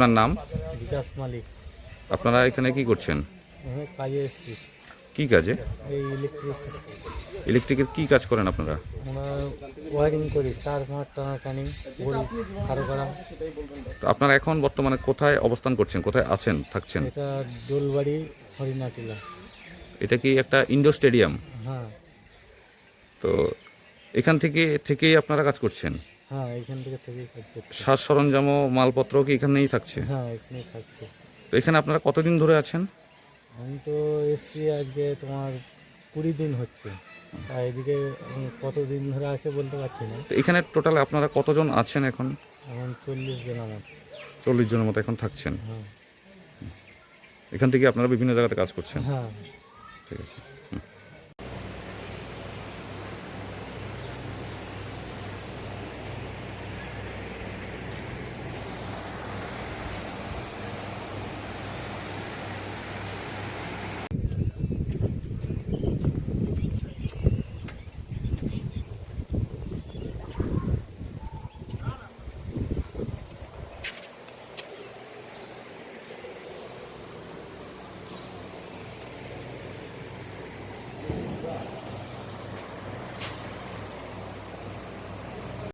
আপনার নাম? বিকাশ মালিক। আপনারা এখানে কি করছেন? কাজে এসেছি। কি কাজে? এই ইলেকট্রিক ইলেকট্রিকের কি কাজ করেন আপনারা? ওয়ারিং করি তার টানাটানি খারো করা। তো আপনারা এখন বর্তমানে কোথায় অবস্থান করছেন? কোথায় আছেন থাকছেন? এটা দোলবাড়ি হরিণাটিলা। এটা কি একটা ইনডোর স্টেডিয়াম হ্যাঁ। তো এখান থেকে থেকেই আপনারা কাজ করছেন? হ্যাঁ এখান থেকে থেকেই সাজ সরঞ্জাম ও মালপত্র কি এখানেই থাকছে? হ্যাঁ এখানে থাকছে। তো এখানে আপনারা কতদিন ধরে আছেন? আমি তো এসছি আজকে তোমার কুড়ি দিন হচ্ছে। আর এদিকে উম, কতদিন ধরে আছে বলতে পারছি না। তো এখানে টোটাল আপনারা কতজন আছেন এখন? এখন চল্লিশ জন আমার। চল্লিশ জনের মতো এখন থাকছেন। হ্যাঁ। এখান থেকে আপনারা বিভিন্ন জায়গাতে কাজ করছেন? হ্যাঁ। ঠিক আছে।